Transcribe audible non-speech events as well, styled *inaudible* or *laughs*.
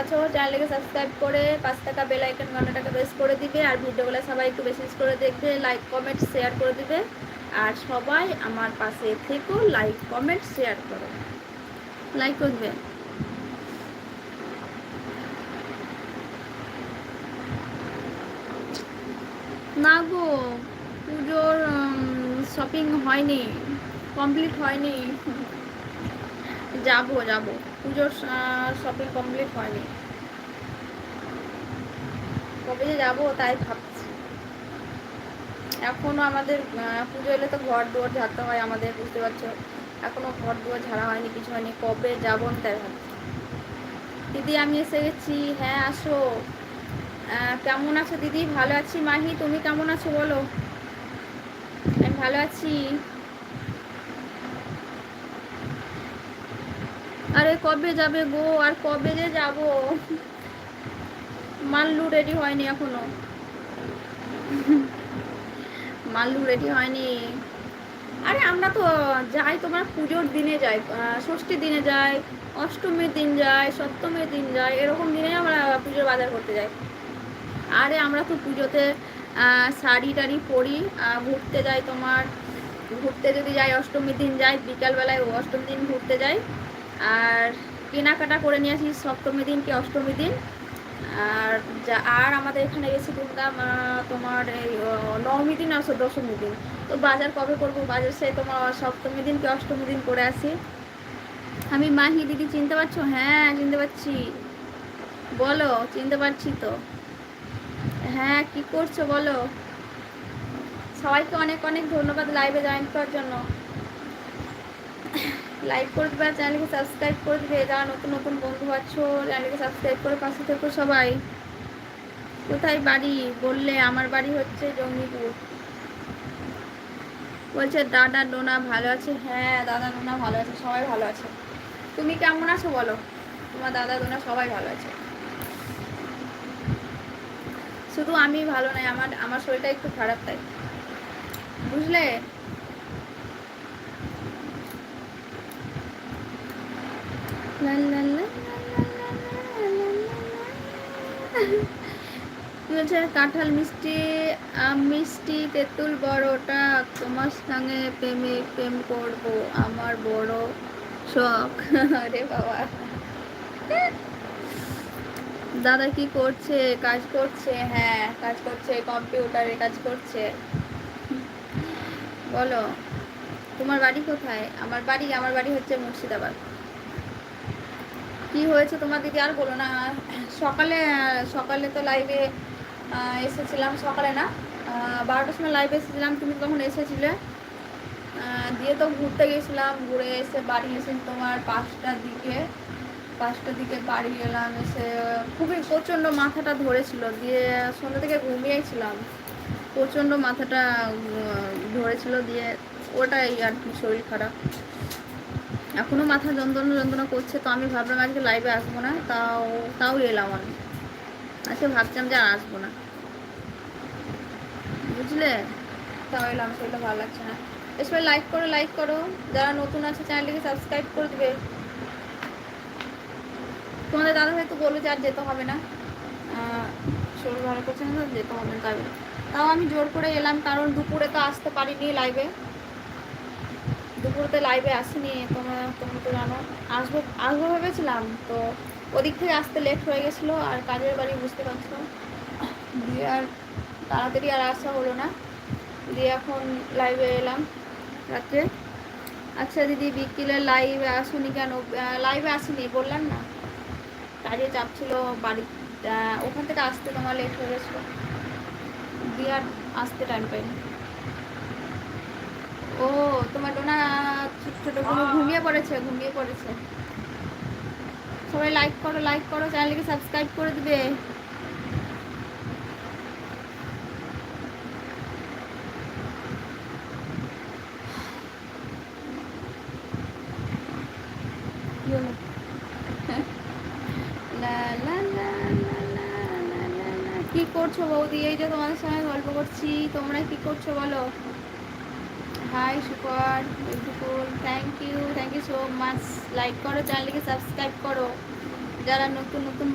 আছো চ্যানেলকে সাবস্ক্রাইব করে পাঁচ টাকা বেল আইকন ঘন্টাটাকে প্রেস করে দিবে আর ভিডিওগুলো সবাই একটু বেশি করে দেখবে লাইক কমেন্ট শেয়ার করে দিবে। আর সবাই আমার পাশে থেকেও লাইক কমেন্ট শেয়ার করো। লাইক করবে। না গো, পুজোর শপিং হয়নি কমপ্লিট হয়নি। যাব, যাব। পুজোর শপিং কমপ্লিট হয়নি। কবে যে যাব তাই ভাবছি। এখনও আমাদের পুজো এলে তো ঘর দুয়ার ঝাড়তে হয়, আমাদের বুঝতে পারছ। এখনও ঘর দুয়ার ঝাড়া হয়নি, কিছু হয়নি। কবে যাব আমি তাই ভাবছি। দিদি, আমি এসে গেছি। হ্যাঁ আসো। কেমন আছো দিদি? ভালো আছি মাহি, তুমি কেমন আছো বলো? আমি ভালো আছি আরে কবে যাবে গো? আর কবে যে যাব? মাল্লু রেডি হয়নি এখনও। মাল্লু রেডি হয়নি। আরে আমরা তো যাই তোমার পুজোর দিনে যাই ষষ্ঠীর দিনে যাই, অষ্টমীর দিন যাই, সপ্তমীর দিন যাই, এরকম দিনে আমরা পুজোর বাজার করতে যাই। আরে আমরা তো পুজোতে শাড়ি টাড়ি পরি ঘুরতে যাই তোমার। ঘুরতে যদি যাই, অষ্টমীর দিন যাই, বিকালবেলায় অষ্টমীর দিন ঘুরতে যাই। আর কেনাকাটা করে নিয়ে আসি সপ্তমী দিন কি অষ্টমী দিন। আর যা, আর আমাদের এখানে গেছি ধুমধাম তোমার এই নবমী দিন আর দশমী দিন। তো বাজার কবে করব? বাজার সে তোমার সপ্তমী দিন কি অষ্টমী দিন করে আসি। আমি মাহি দিদি, চিনতে পারছ? হ্যাঁ চিনতে পারছি। বলো, চিনতে পারছি তো। হ্যাঁ কি করছ বলো? সবাইকে অনেক অনেক ধন্যবাদ লাইভে জয়েন করার জন্য। লাইক করে দেবে চ্যানেলকে সাবস্ক্রাইব করে দেবে। যারা নতুন নতুন বন্ধু আছো চ্যানেলকে সাবস্ক্রাইব করে পাশে থেকো সবাই। কোথায় বাড়ি? বললে আমার বাড়ি হচ্ছে জঙ্গিপুর। বলছে, দাদা ডোনা ভালো আছে? হ্যাঁ দাদা ডোনা ভালো আছে, সবাই ভালো আছে। তুমি কেমন আছো বলো? তোমার দাদা ডোনা সবাই ভালো আছে। শুধু আমি ভালো নাই, আমার আমার শরীরটা একটু খারাপ তাই। বুঝলে? বলছে কাঁঠাল মিষ্টি আম মিষ্টি তেঁতুল বড়টা তোমার সঙ্গে প্রেমে প্রেম করব আমার বড় শখ আরে বাবা দাদা কি করছে কাজ করছে হ্যাঁ কাজ করছে কম্পিউটারে কাজ করছে বলো তোমার বাড়ি কোথায় আমার বাড়ি আমার বাড়ি হচ্ছে মুর্শিদাবাদ কি হয়েছে তোমার দিদি আর বলো না। সকালে সকালে তো লাইভে এসেছিলাম সকালে না। বারোটার সময় লাইভে এসেছিলাম, তুমি তখন এসেছিলে। দিয়ে তো ঘুরতে গেছিলাম, ঘুরে এসে বাড়ি এসে তোমার পাঁচটার দিকে পাঁচটার দিকে বাড়ি এলাম, এসে খুবই প্রচণ্ড মাথাটা ধরেছিল। দিয়ে সন্ধ্যা থেকে ঘুমিয়েছিলাম। প্রচণ্ড মাথাটা ধরেছিল, দিয়ে ওটাই আর কি শরীর খারাপ। এখনও মাথা যন্ত্রণা যন্ত্রণা করছে, তো আমি ভাবলাম আজকে লাইভে আসব না, তাও তাও এলাম আমি। আজকে ভাবছিলাম যে আর আসব না। বুঝলে? তাও এলাম, সেটা ভালো লাগছে না। এসবে লাইক করো লাইক করো। যারা নতুন আছে চ্যানেলটিকে সাবস্ক্রাইব করে দেবে। তোমাদের দাদা হয়তো বলল যে আর যেতে হবে না। শরীর ভালো করছে না যেতে হবে না। তাই তাও আমি জোর করে এলাম, কারণ দুপুরে তো আসতে পারিনি লাইভে দুপুরতে লাইভে আসিনি, তোমরা তোমরা তো জানো। আসব আসব ভেবেছিলাম, তো ওদিক থেকে আসতে লেট হয়ে গেছিল আর কাজের বাড়ি বুঝতে পারছ দিয়ে আর তাড়াতাড়ি আর আসা হলো না। দিয়ে এখন লাইভে এলাম রাত্রে। আচ্ছা দিদি, বিকেলে লাইভে আসুনি কেন? লাইভে আসিনি, বললাম না। কাজে চাপ ছিল, বাড়ি ওখান থেকে আসতে তোমার লেট হয়ে গেছিল। দিয়ে আর আসতে টাইম পাইনি। ও, তোমার ডোনা ছোট ঘুমিয়ে পড়েছে ঘুমিয়ে পড়েছে। সবাই লাইক করো লাইক করো চ্যানেলকে সাবস্ক্রাইব করে দিবে। *laughs* কি করছ বৌদি? এই যে তোমাদের সঙ্গে গল্প করছি, তোমরা কি করছ বলো? Hi super beautiful thank you thank you so much like করো চ্যানেলকে সাবস্ক্রাইব করো যারা নতুন নতুন